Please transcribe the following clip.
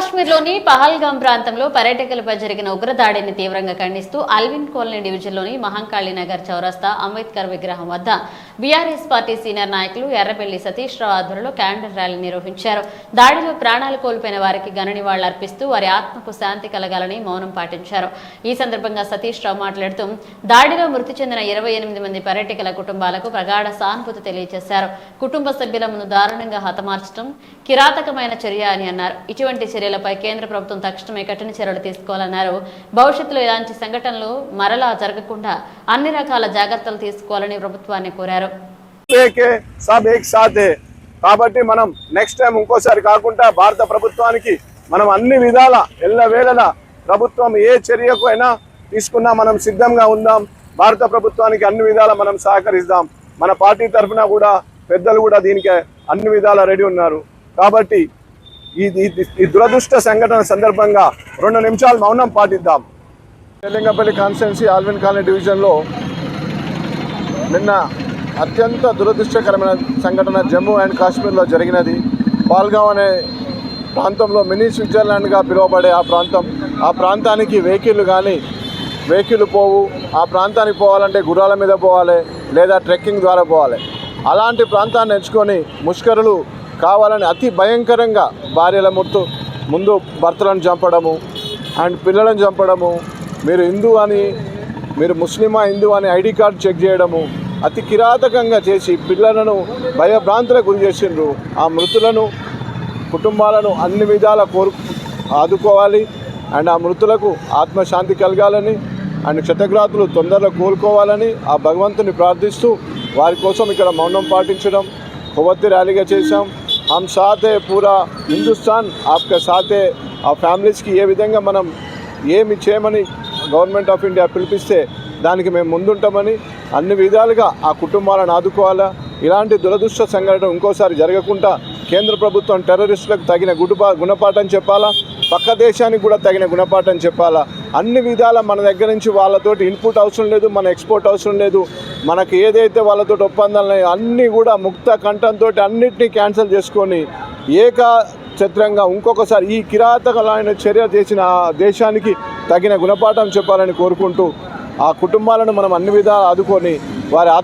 కాశ్మీర్లోని పహల్గాం ప్రాంతంలో పర్యాటకులపై జరిగిన ఉగ్రదాడిని తీవ్రంగా ఖండిస్తూ అల్విన్ కాలనీ డివిజన్లోని మహంకాళి నగర్ చౌరస్తా అంబేద్కర్ విగ్రహం వద్ద బీఆర్ఎస్ పార్టీ సీనియర్ నాయకులు ఎర్రబెల్లి సతీష్ రావు ఆధ్వర్యంలో క్యాండర్ ర్యాలీ నిర్వహించారు. దాడిలో ప్రాణాలు కోల్పోయిన వారికి ఘన నివాళులర్పిస్తూ వారి ఆత్మకు శాంతి కలగాలని మౌనం పాటించారు. ఈ సందర్భంగా సతీష్ రావు మాట్లాడుతూ దాడిలో మృతి చెందిన ఇరవై ఎనిమిది మంది పర్యటకుల కుటుంబాలకు ప్రగాఢ సానుభూతి తెలియజేశారు. కుటుంబ సభ్యుల ముందు దారుణంగా హతమార్చడం కిరాతకమైన చర్య అని అన్నారు. ఇటువంటి చర్యలపై కేంద్ర ప్రభుత్వం తక్షణమే కఠిన చర్యలు తీసుకోవాలన్నారు. భవిష్యత్తులో ఇలాంటి సంఘటనలు మరలా జరగకుండా అన్ని రకాల జాగ్రత్తలు తీసుకోవాలని ప్రభుత్వాన్ని కోరారు. ఏకే సబ్ ఏక్ సాథే కాబట్టి మనం నెక్స్ట్ టైం ఇంకోసారి కాకుండా భారత ప్రభుత్వానికి మనం అన్ని విధాల ఎల్లవేళలా ప్రభుత్వం ఏ చర్యకు అయినా తీసుకున్నా మనం సిద్ధంగా ఉందాం. భారత ప్రభుత్వానికి అన్ని విధాల మనం సహకరిస్తాం. మన పార్టీ తరఫున కూడా పెద్దలు కూడా దీనికి అన్ని విధాల రెడీ ఉన్నారు. కాబట్టి ఈ ఈ- దురదృష్ట సంఘటన సందర్భంగా రెండు నిమిషాలు మౌనం పాటిద్దాం. తెలింగపల్లి కాన్స్టిట్యున్సీ ఆల్విన్ కాలనీ డివిజన్లో నిన్న అత్యంత దురదృష్టకరమైన సంఘటన జమ్మూ అండ్ కాశ్మీర్లో జరిగినది. పాల్గావ్ అనే ప్రాంతంలో మినీ స్విట్జర్లాండ్గా పిలువబడే ఆ ప్రాంతం. ఆ ప్రాంతానికి వెహికల్ కానీ వెహికల్ పోవు. ఆ ప్రాంతానికి పోవాలంటే గుర్రాల మీద పోవాలి లేదా ట్రెక్కింగ్ ద్వారా పోవాలి. అలాంటి ప్రాంతాన్ని ఎంచుకొని ముష్కరులు కావాలని అతి భయంకరంగా భార్యల ముర్తు ముందు భర్తలను చంపడము అండ్ పిల్లలను చంపడము. మీరు హిందూ అని మీరు ముస్లిమా హిందూ అని ఐడి కార్డు చెక్ చేయడము. అతి కిరాతకంగా చేసి పిల్లలను భయభ్రాంతులకు గురి చేసిండ్రు. ఆ మృతులను కుటుంబాలను అన్ని విధాల కోరు ఆదుకోవాలి. అండ్ ఆ మృతులకు ఆత్మశాంతి కలగాలని అండ్ క్షతగ్రాతులు తొందరలో కోలుకోవాలని ఆ భగవంతుని ప్రార్థిస్తూ వారి కోసం ఇక్కడ మౌనం పాటించడం కొవ్వొత్తి ర్యాలీగా చేశాం. హమ్ సాతే పూరా హిందుస్థాన్ ఆప్క సాతే ఆ ఫ్యామిలీస్కి ఏ విధంగా మనం ఏమి చేయమని గవర్నమెంట్ ఆఫ్ ఇండియా పిలిపిస్తే దానికి మేము ముందుంటామని అన్ని విధాలుగా ఆ కుటుంబాలను ఆదుకోవాలా? ఇలాంటి దురదృష్ట సంఘటన ఇంకోసారి జరగకుండా కేంద్ర ప్రభుత్వం టెర్రరిస్టులకు తగిన గుడుపా గుణపాఠం చెప్పాలా? పక్క దేశానికి కూడా తగిన గుణపాఠం చెప్పాలా? అన్ని విధాల మన దగ్గర నుంచి వాళ్ళతోటి ఇన్పుట్ అవసరం లేదు మన ఎక్స్పోర్ట్ అవసరం లేదు. మనకి ఏదైతే వాళ్ళతో ఒప్పందాలు అన్నీ కూడా ముక్త కంఠంతో అన్నిటినీ క్యాన్సిల్ చేసుకొని ఏక చిత్రంగా ఇంకొకసారి ఈ కిరాతకమైన చర్య చేసిన ఆ దేశానికి తగిన గుణపాఠం చెప్పాలని కోరుకుంటూ ఆ కుటుంబాలను మనం అన్ని విధాలు ఆదుకొని వారి